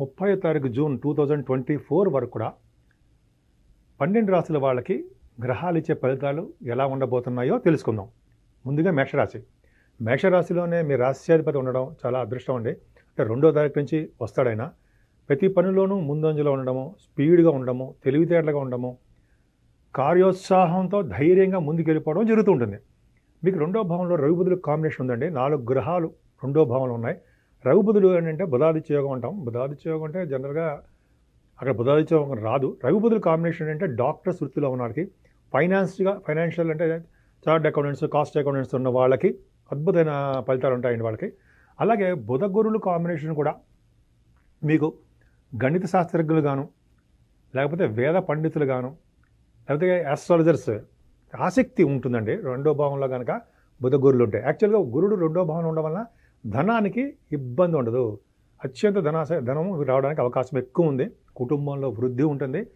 ముప్పై తారీఖు June two thousand twenty four వరకు కూడా పన్నెండు రాశుల వాళ్ళకి గ్రహాలు ఇచ్చే ఫలితాలు ఎలా ఉండబోతున్నాయో తెలుసుకుందాం. ముందుగా మేషరాశి. మేషరాశిలోనే మీ రాశ్యాధిపతి ఉండడం చాలా అదృష్టం అండి. అంటే రెండో తారీఖు నుంచి వస్తాడైనా ప్రతి పనిలోనూ ముందంజలో ఉండడము స్పీడ్గా ఉండడము తెలివితేటలుగా ఉండడము కార్యోత్సాహంతో ధైర్యంగా ముందుకెళ్ళిపోవడం జరుగుతూ ఉంటుంది. మీకు రెండో భావంలో రవిబుధుల కాంబినేషన్ ఉందండి. నాలుగు గ్రహాలు రెండో భావంలో ఉన్నాయి. రవిబుధులు ఏంటంటే బుధాదిత్య యోగం అంటాం. బుధాదిత్య యోగం అంటే జనరల్గా అక్కడ బుధాదిత్య యోగం రాదు. రవిబుధుల కాంబినేషన్ అంటే డాక్టర్స్ వృత్తిలో ఉన్న ఫైనాన్స్గా ఫైనాన్షియల్ అంటే చార్ట్ అకౌంటెంట్స్ కాస్ట్ అకౌంటెంట్స్ ఉన్న వాళ్ళకి అద్భుతమైన ఫలితాలు ఉంటాయండి వాళ్ళకి. అలాగే బుధ గురువులు కాంబినేషన్ కూడా మీకు గణిత శాస్త్రజ్ఞులు గాను లేకపోతే వేద పండితులు గాను లేకపోతే ఆస్ట్రాలజర్స్ ఆసక్తి ఉంటుందండి. రెండో భావంలో కనుక బుధ గురులు ఉంటాయి యాక్చువల్గా గురుడు రెండో భావన ఉండడం వల్ల ధనానికి ఇబ్బంది ఉండదు. అత్యంత ధనాశ ధనం రావడానికి అవకాశం ఎక్కువ ఉంది. కుటుంబంలో వృద్ధి ఉంటుంది.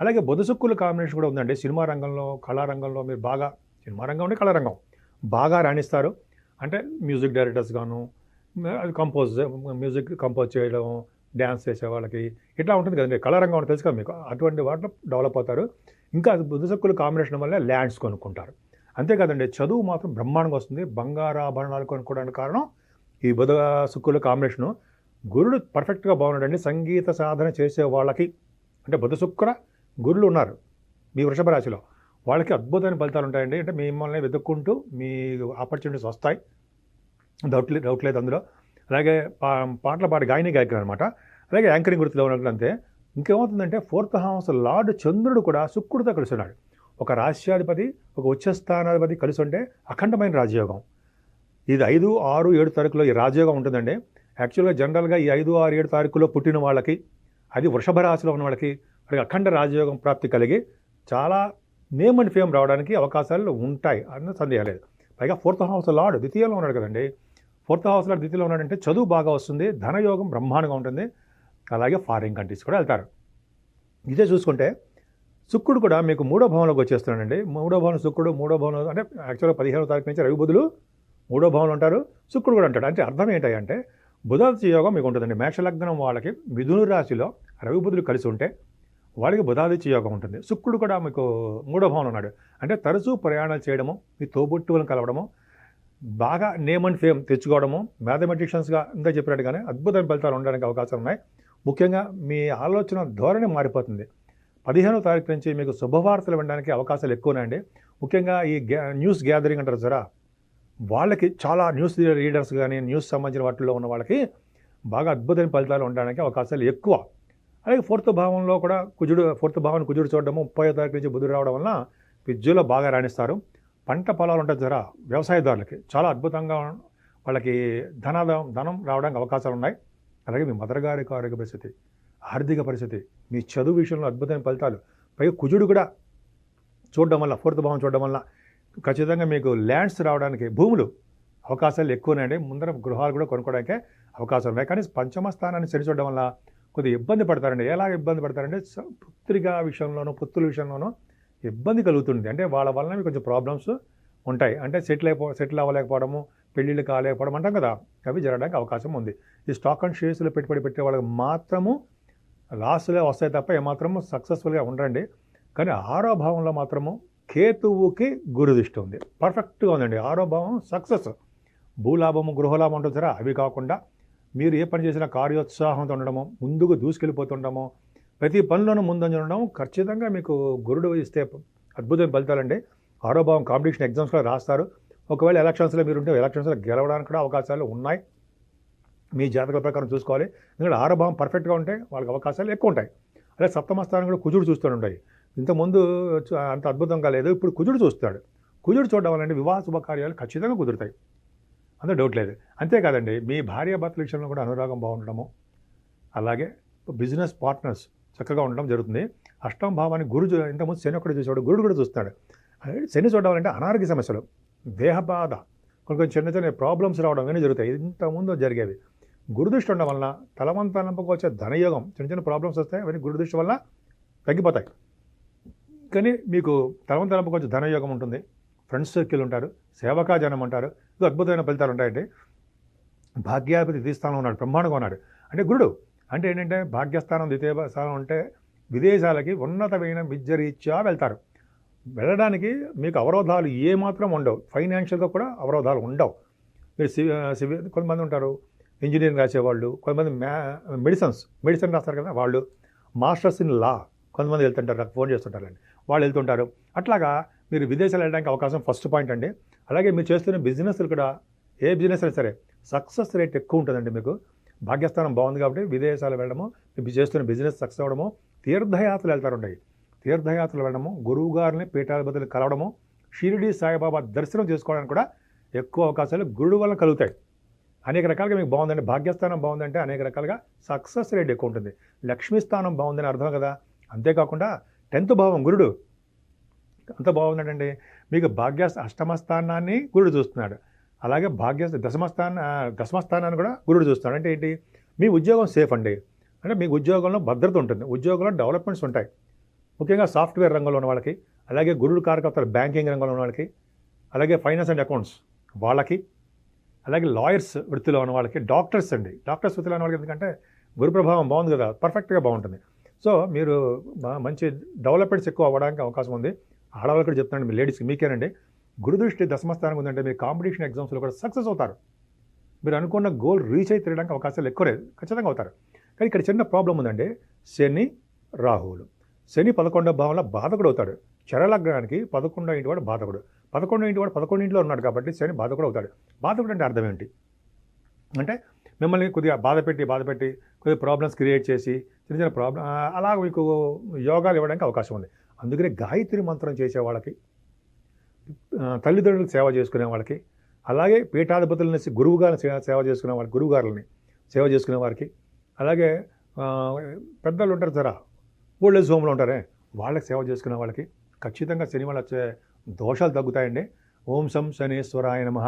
అలాగే బుధ కాంబినేషన్ కూడా ఉందండి. సినిమా రంగంలో కళారంగంలో మీరు బాగా సినిమా రంగం అంటే కళారంగం బాగా రాణిస్తారు. అంటే మ్యూజిక్ డైరెక్టర్స్ గాను కంపోజ్ మ్యూజిక్ కంపోజ్ చేయడం డ్యాన్స్ చేసే వాళ్ళకి ఇట్లా ఉంటుంది కదండి. కళారంగం అని తెలుసు కదా మీకు. అటువంటి వాటిలో డెవలప్ అవుతారు. ఇంకా బుద్ధ కాంబినేషన్ వల్ల ల్యాండ్స్ కొనుక్కుంటారు. అంతేకాదండి చదువు మాత్రం బ్రహ్మాండంగా వస్తుంది. బంగారాభరణాలు కొనుక్కోవడానికి కారణం ఈ బుధ శుక్కుల కాంబినేషను గురుడు పర్ఫెక్ట్గా బాగున్నాడండి. సంగీత సాధన చేసే వాళ్ళకి అంటే బుధ శుక్ర గురులు ఉన్నారు మీ వృషభ రాశిలో. వాళ్ళకి అద్భుతమైన ఫలితాలు ఉంటాయండి. అంటే మిమ్మల్ని వెతుక్కుంటూ మీ ఆపర్చునిటీస్ వస్తాయి. డౌట్ డౌట్ లేదు అందులో. అలాగే పా పాటలు పాట గాయని గాయకులు అనమాట అలాగే యాంకరింగ్ వృత్తిలో ఉన్నట్లు అంతే ఇంకేమవుతుందంటే ఫోర్త్ హౌస్ లార్డ్ చంద్రుడు కూడా శుక్రుడితో కలిసి ఉన్నాడు. ఒక రాష్ట్రాధిపతి ఒక ఉచ్చస్థానాధిపతి కలిసి ఉంటే అఖండమైన రాజయోగం. ఇది ఐదు ఆరు ఏడు తారీఖులో ఈ రాజయోగం ఉంటుందండి. యాక్చువల్గా జనరల్గా ఈ ఐదు ఆరు ఏడు తారీఖులో పుట్టిన వాళ్ళకి అది వృషభ రాశిలో ఉన్న వాళ్ళకి వాళ్ళకి అఖండ రాజయోగం ప్రాప్తి కలిగి చాలా నేమ్ అండ్ ఫేమ్ రావడానికి అవకాశాలు ఉంటాయి అన్న సందేహం లేదు. పైగా ఫోర్త్ హౌస్ లార్డ్ ద్వితీయంలో ఉన్నాడు కదండి. ఫోర్త్ హౌస్ లార్డ్ ద్వితీయంలో ఉన్నాడంటే చదువు బాగా వస్తుంది ధనయోగం బ్రహ్మాండంగా ఉంటుంది. అలాగే ఫారిన్ కంట్రీస్ కూడా వెళ్తారు. ఇదే చూసుకుంటే శుక్రుడు కూడా మీకు మూడో భవనంలోకి వచ్చేస్తున్నాడండి. మూడో భవనం శుక్రుడు మూడో భవనం అంటే యాక్చువల్గా పదిహేనో తారీఖు నుంచి రవి బుధులు మూడో భావంలో అంటారు శుక్రుడు కూడా అంటాడు. అంటే అర్థం ఏంటంటే బుధాది యోగం మీకు ఉంటుందండి. మేషలగ్నం వాళ్ళకి మిథును రాశిలో రవి బుధులు కలిసి ఉంటే వాళ్ళకి బుధాదిత్య యోగం ఉంటుంది. శుక్రుడు కూడా మీకు మూడో భావన ఉన్నాడు. అంటే తరచూ ప్రయాణాలు చేయడము మీ తోబుట్టువులను కలవడము బాగా నేమ్ అండ్ ఫేమ్ తెచ్చుకోవడము మ్యాథమెటిషియన్స్గా ఇంత చెప్పినట్టుగానే అద్భుతమైన ఫలితాలు ఉండడానికి అవకాశాలు ఉన్నాయి. ముఖ్యంగా మీ ఆలోచన ధోరణి మారిపోతుంది. పదిహేనో తారీఖు నుంచి మీకు శుభవార్తలు వినడానికి అవకాశాలు ఎక్కువనండి ముఖ్యంగా ఈ గ్యా న్యూస్ గ్యాదరింగ్ అంటారు జరా వాళ్ళకి చాలా న్యూస్ రీడర్స్ కానీ న్యూస్ సంబంధించిన వాటిల్లో ఉన్న వాళ్ళకి బాగా అద్భుతమైన ఫలితాలు ఉండడానికి అవకాశాలు ఎక్కువ. అలాగే ఫోర్త్ భావంలో కూడా కుజుడు ఫోర్త్ భావాన్ని కుజుడు చూడడము ముప్పై తారీఖు నుంచి బుధుడు రావడం వలన విద్యలో బాగా రాణిస్తారు. పంట పొలాలు ఉంటుంది జరా వ్యవసాయదారులకి చాలా అద్భుతంగా వాళ్ళకి ధన ధనం రావడానికి అవకాశాలు ఉన్నాయి. అలాగే మీ మదర్ గారి ఆరోగ్య పరిస్థితి ఆర్థిక పరిస్థితి మీ చదువు విషయంలో అద్భుతమైన ఫలితాలు. పైగా కుజుడు కూడా చూడడం వల్ల ఫోర్త్ భావం చూడడం వల్ల ఖచ్చితంగా మీకు ల్యాండ్స్ రావడానికి భూములు అవకాశాలు ఎక్కువనండి ముందర గృహాలు కూడా కొనుక్కోవడానికి అవకాశం ఉన్నాయి. కానీ పంచమ స్థానాన్ని సరిచూడడం వల్ల కొద్దిగా ఇబ్బంది పడతారండి. ఎలా ఇబ్బంది పడతారంటే పుత్రిక విషయంలోనూ పుత్రుల విషయంలోనూ ఇబ్బంది కలుగుతుంది. అంటే వాళ్ళ వలన మీకు కొంచెం ప్రాబ్లమ్స్ ఉంటాయి. అంటే సెటిల్ అయిపో సెటిల్ అవ్వలేకపోవడము పెళ్ళిళ్ళు కాలేకపోవడం అంటాం కదా అవి జరగడానికి అవకాశం ఉంది. ఈ స్టాక్ అండ్ షేర్స్లో పెట్టుబడి పెట్టే వాళ్ళకి మాత్రము లాస్లే వస్తాయి తప్ప ఏమాత్రము సక్సెస్ఫుల్గా ఉండండి కానీ ఆరో భావంలో మాత్రము కేతువుకి గురుదృష్టి ఉంది. పర్ఫెక్ట్గా ఉందండి. ఆరో భావం సక్సెస్ భూలాభము గృహలాభం ఉంటుంది సరే అవి కాకుండా మీరు ఏ పని చేసినా కార్యోత్సాహంతో ఉండడము ముందుకు దూసుకెళ్ళిపోతుండము ప్రతి పనిలోనూ ముందంజ ఉండడం ఖచ్చితంగా మీకు గురుడు ఇస్తే అద్భుతమైన ఫలితాలండి. ఆరో భావం కాంపిటీషన్ ఎగ్జామ్స్లో రాస్తారు. ఒకవేళ ఎలక్షన్స్లో మీరు ఉంటే ఎలక్షన్స్లో గెలవడానికి కూడా అవకాశాలు ఉన్నాయి. మీ జాతకాల ప్రకారం చూసుకోవాలి. ఎందుకంటే ఆరో భావం పర్ఫెక్ట్గా ఉంటే వాళ్ళకి అవకాశాలు ఎక్కువ ఉంటాయి. అదే సప్తమ స్థానం కూడా కుజుడు చూస్తూ ఉంటాయి. ఇంతకుముందు అంత అద్భుతంగా లేదు. ఇప్పుడు కుజుడు చూస్తాడు. కుజుడు చూడడం వల్ల వివాహ శుభకార్యాలు ఖచ్చితంగా కుదురుతాయి. అందులో డౌట్ లేదు. అంతేకాదండి మీ భార్య భర్తల విషయంలో కూడా అనురాగం బాగుండడము అలాగే బిజినెస్ పార్ట్నర్స్ చక్కగా ఉండడం జరుగుతుంది. అష్టం భావాన్ని గురు ఇంతకుముందు శని ఒకటి చూసేవాడు గురుడు కూడా చూస్తాడు. శని చూడడం అంటే అనారోగ్య సమస్యలు దేహ బాధ కొన్ని కొన్ని చిన్న చిన్న ప్రాబ్లమ్స్ రావడం ఇవన్నీ జరుగుతాయి. ఇంతకుముందు జరిగేవి. గురుదృష్టి ఉండడం వలన తలవంతలంపకు వచ్చే ధనయోగం చిన్న చిన్న ప్రాబ్లమ్స్ వస్తాయి అవన్నీ గురుదృష్టి వల్ల తగ్గిపోతాయి. కానీ మీకు తలవంతలంపకు కొంచెం ధనయోగం ఉంటుంది. ఫ్రెండ్స్ సర్కిల్ ఉంటారు. సేవకా జనం అంటారు. ఇది అద్భుతమైన ఫలితాలు ఉంటాయండి. భాగ్యాధిపతి ద్విస్థానం ఉన్నాడు. బ్రహ్మాండంగా ఉన్నాడు. అంటే గురుడు అంటే ఏంటంటే భాగ్యస్థానం ద్వితీయ స్థానం ఉంటే విదేశాలకి ఉన్నతమైన విద్యరీత్యా వెళ్తారు. వెళ్ళడానికి మీకు అవరోధాలు ఏమాత్రం ఉండవు. ఫైనాన్షియల్గా కూడా అవరోధాలు ఉండవు. మీరు సివి సివి కొంతమంది ఉంటారు. ఇంజనీరింగ్ రాసేవాళ్ళు. కొంతమంది మ్యా మెడిసిన్స్ మెడిసిన్ రాస్తారు కదా వాళ్ళు. మాస్టర్స్ ఇన్ లా కొంతమంది వెళ్తుంటారు. నాకు ఫోన్ చేస్తుంటారండి వాళ్ళు వెళ్తుంటారు. అట్లాగా మీరు విదేశాలు వెళ్ళడానికి అవకాశం ఫస్ట్ పాయింట్ అండి. అలాగే మీరు చేస్తున్న బిజినెస్లు కూడా ఏ బిజినెస్ అయినా సరే సక్సెస్ రేట్ ఎక్కువ ఉంటుందండి మీకు. భాగ్యస్థానం బాగుంది కాబట్టి విదేశాలు వెళ్ళడము మీరు చేస్తున్న బిజినెస్ సక్సెస్ అవ్వడము తీర్థయాత్రలు వెళ్తారు తీర్థయాత్రలు వెళ్ళడము గురువు గారిని పీఠాధిపతులు కలవడము షిరిడి సాయిబాబా దర్శనం చేసుకోవడానికి కూడా ఎక్కువ అవకాశాలు గురుడు వల్ల కలుగుతాయి. అనేక రకాలుగా మీకు బాగుందండి. భాగ్యస్థానం బాగుందంటే అనేక రకాలుగా సక్సెస్ రేట్ ఎక్కువ ఉంటుంది. లక్ష్మీ స్థానం బాగుందని అర్థం కదా. అంతేకాకుండా టెన్త్ భావం గురుడు. అంత బాగున్నాడండి. మీకు భాగ్య అష్టమస్థానాన్ని గురుడు చూస్తున్నాడు. అలాగే భాగ్య దశమస్థాన దశమస్థానాన్ని కూడా గురుడు చూస్తున్నాడు. అంటే ఏంటి? మీ ఉద్యోగం సేఫ్ అండి. అంటే మీకు ఉద్యోగంలో భద్రత ఉంటుంది. ఉద్యోగంలో డెవలప్మెంట్స్ ఉంటాయి. ముఖ్యంగా సాఫ్ట్వేర్ రంగంలో ఉన్న వాళ్ళకి అలాగే గురుడు కార్యకర్తలు బ్యాంకింగ్ రంగంలో ఉన్న వాళ్ళకి అలాగే ఫైనాన్స్ అండ్ అకౌంట్స్ వాళ్ళకి అలాగే లాయర్స్ వృత్తిలో ఉన్న వాళ్ళకి డాక్టర్స్ అండి. డాక్టర్స్ వృత్తిలో ఉన్న వాళ్ళకి ఎందుకంటే గురు ప్రభావం బాగుంది కదా. పర్ఫెక్ట్గా బాగుంటుంది. సో మీరు మంచి డెవలప్మెంట్స్ ఎక్కువ అవ్వడానికి అవకాశం ఉంది. ఆడవాళ్ళు కూడా చెప్తాను మీ లేడీస్కి మీకేనండి. గురుదృష్టి దశమస్థానం ఉందంటే మీరు కాంపిటీషన్ ఎగ్జామ్స్లో కూడా సక్సెస్ అవుతారు. మీరు అనుకున్న గోల్ రీచ్ అయి తిరగడానికి అవకాశాలు ఎక్కువ లేదు. ఖచ్చితంగా అవుతారు. కానీ ఇక్కడ చిన్న ప్రాబ్లం ఉందండి. శని రాహువులు. శని పదకొండో భావంలో బాధకుడు అవుతాడు. చరలగ్నానికి పదకొండో ఇంటి వాడు బాధకుడు. పదకొండో ఇంటి వాడు పదకొండు ఇంట్లో ఉన్నాడు కాబట్టి శని బాధకుడు అవుతాడు. బాధకుడు అంటే అర్థం ఏంటి అంటే మిమ్మల్ని కొద్దిగా బాధ పెట్టి బాధ పెట్టి కొద్దిగా ప్రాబ్లమ్స్ క్రియేట్ చేసి చిన్న చిన్న ప్రాబ్లం అలా మీకు యోగాలు ఇవ్వడానికి అవకాశం ఉంది. అందుకనే గాయత్రి మంత్రం చేసే వాళ్ళకి ఆ, తల్లిదండ్రులకు సేవ చేసుకునే వాళ్ళకి అలాగే పీఠాధిపతులని గురువుగారిని సేవ చేసుకునే వాళ్ళకి గురువుగారులని సేవ చేసుకునే వారికి అలాగే పెద్దలు ఉంటారు సరా ఓల్డ్ ఏజ్ హోమ్లో ఉంటారే వాళ్ళకి సేవ చేసుకునే వాళ్ళకి ఖచ్చితంగా శని వల్ల వచ్చే దోషాలు తగ్గుతాయండి. ఓం సం శనేశ్వరాయ నమ.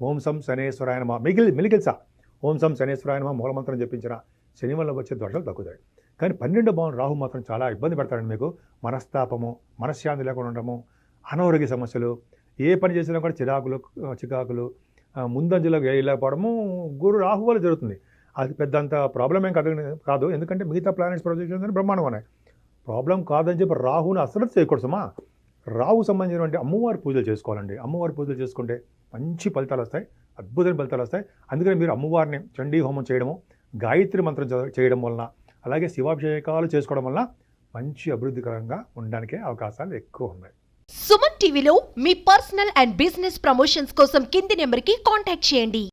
ఓం సం శనేశ్వరాయ నమ. మిగిలి మిలికిల్సా. ఓం సం శనేశ్వరాయ నమ మూలమంత్రం చెప్పించిన శని వల్ల వచ్చే దోషాలు తగ్గుతాయి. కానీ పన్నెండు భావన రాహు మాత్రం చాలా ఇబ్బంది పెడతాడండి మీకు. మనస్తాపము మనశ్శాంతి లేకుండా ఉండడము అనారోగ్య సమస్యలు ఏ పని చేసినా కూడా చిరాకులు చికాకులు ముందంజలో వేయలేకపోవడము గురు రాహు వల్ల జరుగుతుంది. అది పెద్దంత ప్రాబ్లం ఏం కాదు కాదు. ఎందుకంటే మిగతా ప్లానెట్స్ ప్రొజెక్షన్ బ్రహ్మాండం ఉన్నాయి. ప్రాబ్లం కాదని చెప్పి రాహుని అసలు చేయకూడదుమా రాహు సంబంధించినటువంటి అమ్మవారి పూజలు చేసుకోవాలండి. అమ్మవారి పూజలు చేసుకుంటే మంచి ఫలితాలు వస్తాయి అద్భుతమైన ఫలితాలు వస్తాయి. అందుకని మీరు అమ్మవారిని చండీ హోమం చేయడము గాయత్రి మంత్రం చేయడం వలన అలాగే శివాభిషేకాలు చేసుకోవడం వల్ల మంచి అభివృద్ధికరంగా ఉండడానికి అవకాశాలు ఎక్కువ ఉన్నాయి. సుమన్ టీవీలో మీ పర్సనల్ అండ్ బిజినెస్ ప్రమోషన్స్ కోసం కింది నెంబర్కి కాంటాక్ట్ చేయండి.